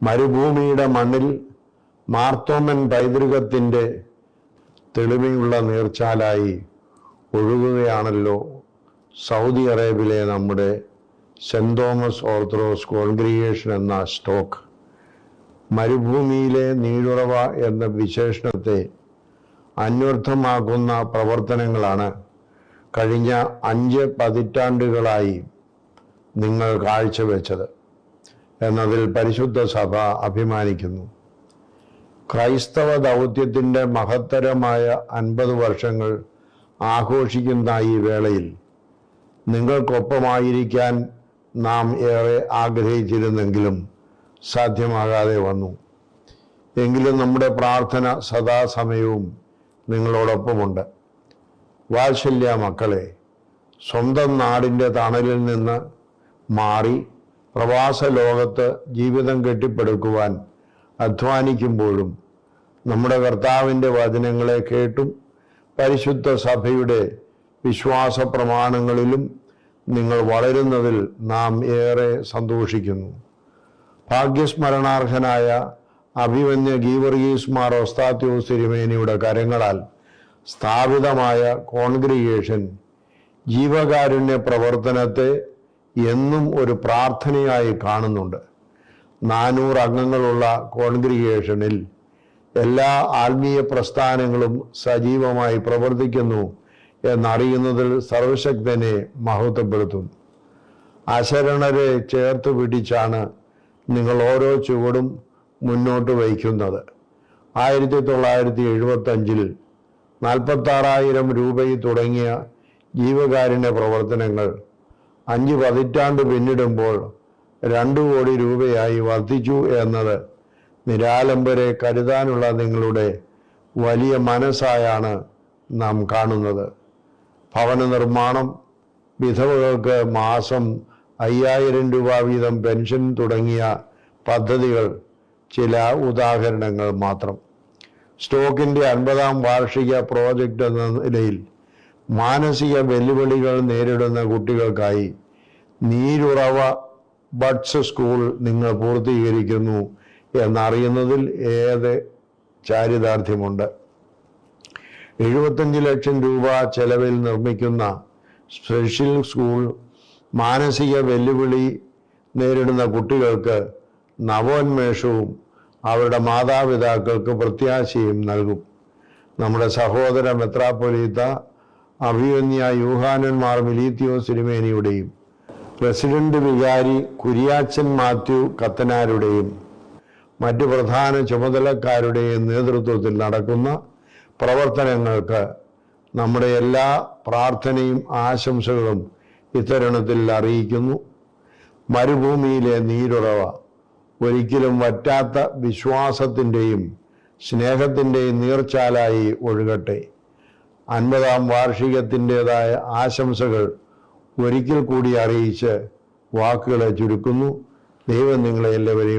മരുഭൂമിയുടെ മണ്ണിൽ മാർത്തോമൻ പൈതൃകത്തിന്റെ തെളിമയുള്ള നീർച്ചാലായി ഒഴുകുകയാണല്ലോ സൗദി അറേബ്യയിലെ നമ്മുടെ സെന്റ് തോമസ് ഓർത്തഡോക്സ് കോൺഗ്രിഗേഷൻ എന്ന സ്റ്റോക്ക്. മരുഭൂമിയിലെ നീരുറവ എന്ന വിശേഷണത്തെ അന്വർത്ഥമാക്കുന്ന പ്രവർത്തനങ്ങളാണ് കഴിഞ്ഞ അഞ്ച് പതിറ്റാണ്ടുകളായി നിങ്ങൾ കാഴ്ചവെച്ചത്. എന്നതിൽ പരിശുദ്ധ സഭ അഭിമാനിക്കുന്നു. ക്രൈസ്തവ ദൗത്യത്തിന്റെ മഹത്തരമായ അൻപത് വർഷങ്ങൾ ആഘോഷിക്കുന്ന ഈ വേളയിൽ നിങ്ങൾക്കൊപ്പമായിരിക്കാൻ നാം ഏറെ ആഗ്രഹിച്ചിരുന്നെങ്കിലും സാധ്യമാകാതെ വന്നു. എങ്കിലും നമ്മുടെ പ്രാർത്ഥന സദാസമയവും നിങ്ങളോടൊപ്പമുണ്ട്. വാത്സല്യ മക്കളെ സ്വന്തം നാടിന്റെ തണലിൽ നിന്ന് മാറി പ്രവാസ ലോകത്ത് ജീവിതം കെട്ടിപ്പടുക്കുവാൻ അധ്വാനിക്കുമ്പോഴും നമ്മുടെ കർത്താവിന്റെ വചനങ്ങളെ കേട്ടും പരിശുദ്ധ സഭയുടെ വിശ്വാസ പ്രമാണങ്ങളിലും നിങ്ങൾ വളരുന്നതിൽ നാം ഏറെ സന്തോഷിക്കുന്നു. ഭാഗ്യസ്മരണാർഹനായ അഭിമന്യ ഗീവർഗീസ് മാർ ഒസ്താത്യോസ് തിരുമേനിയുടെ കരങ്ങളാൽ സ്ഥാപിതമായ കോൺഗ്രിഗേഷൻ ജീവകാരുണ്യ പ്രവർത്തനത്തെ എന്നും ഒരു പ്രാർത്ഥനയായി കാണുന്നുണ്ട്. നാനൂറ് അംഗങ്ങളുള്ള കോൺഗ്രിഗേഷനിൽ എല്ലാ ആത്മീയ പ്രസ്ഥാനങ്ങളും സജീവമായി പ്രവർത്തിക്കുന്നു എന്നറിയുന്നതിൽ സർവശക്തനെ മഹത്വപ്പെടുത്തുന്നു. അശരണരെ ചേർത്ത് പിടിച്ചാണ് നിങ്ങൾ ഓരോ ചുവടും മുന്നോട്ട് വയ്ക്കുന്നത്. ആയിരത്തി തൊള്ളായിരത്തി എഴുപത്തി അഞ്ചിൽ നാൽപ്പത്താറായിരം രൂപയിൽ തുടങ്ങിയ ജീവകാരുണ്യ പ്രവർത്തനങ്ങൾ അഞ്ച് പതിറ്റാണ്ട് പിന്നിടുമ്പോൾ രണ്ടു കോടി രൂപയായി വർദ്ധിച്ചു എന്നത് നിരാലംബരെ കരുതാനുള്ള നിങ്ങളുടെ വലിയ മനസ്സായാണ് നാം കാണുന്നത്. ഭവന നിർമ്മാണം വിധവകൾക്ക് മാസം അയ്യായിരം രൂപ വീതം പെൻഷൻ തുടങ്ങിയ പദ്ധതികൾ ചില ഉദാഹരണങ്ങൾ മാത്രം. സ്റ്റോക്കിന്റെ അൻപതാം വാർഷിക പ്രോജക്റ്റ് എന്ന നിലയിൽ മാനസിക വെല്ലുവിളികൾ നേരിടുന്ന കുട്ടികൾക്കായി നീരുറവ ബഡ്സ് സ്കൂൾ നിങ്ങൾ പൂർത്തീകരിക്കുന്നു എന്നറിയുന്നതിൽ ഏത് ചാരിതാർത്ഥ്യമുണ്ട്. എഴുപത്തഞ്ച് ലക്ഷം രൂപ ചെലവിൽ നിർമ്മിക്കുന്ന സ്പെഷ്യൽ സ്കൂൾ മാനസിക വെല്ലുവിളി നേരിടുന്ന കുട്ടികൾക്ക് നവോന്മേഷവും അവരുടെ മാതാപിതാക്കൾക്ക് പ്രത്യാശയും നൽകും. നമ്മുടെ സഹോദര മെത്രാപ്പൊലീത്ത അഭിമന്യ യൂഹാനന്മാർ മിലീത്തിയോ സിനിമേനിയുടെയും പ്രസിഡന്റ് വികാരി കുര്യാച്ചൻ മാത്യു കത്തനാരുടെയും മറ്റു പ്രധാന ചുമതലക്കാരുടെയും നേതൃത്വത്തിൽ നടക്കുന്ന പ്രവർത്തനങ്ങൾക്ക് നമ്മുടെ എല്ലാ പ്രാർത്ഥനയും ആശംസകളും ഇത്തരണത്തിൽ അറിയിക്കുന്നു. മരുഭൂമിയിലെ നീരുറവ ഒരിക്കലും വറ്റാത്ത വിശ്വാസത്തിന്റെയും സ്നേഹത്തിന്റെയും നീർച്ചാലായി ഒഴുകട്ടെ. അൻപതാം വാർഷികത്തിന്റെതായ ആശംസകൾ ഒരിക്കൽ കൂടി അറിയിച്ച് വാക്കുകളെ ചുരുക്കുന്നു. ദൈവം നിങ്ങളെ എല്ലാവരെയും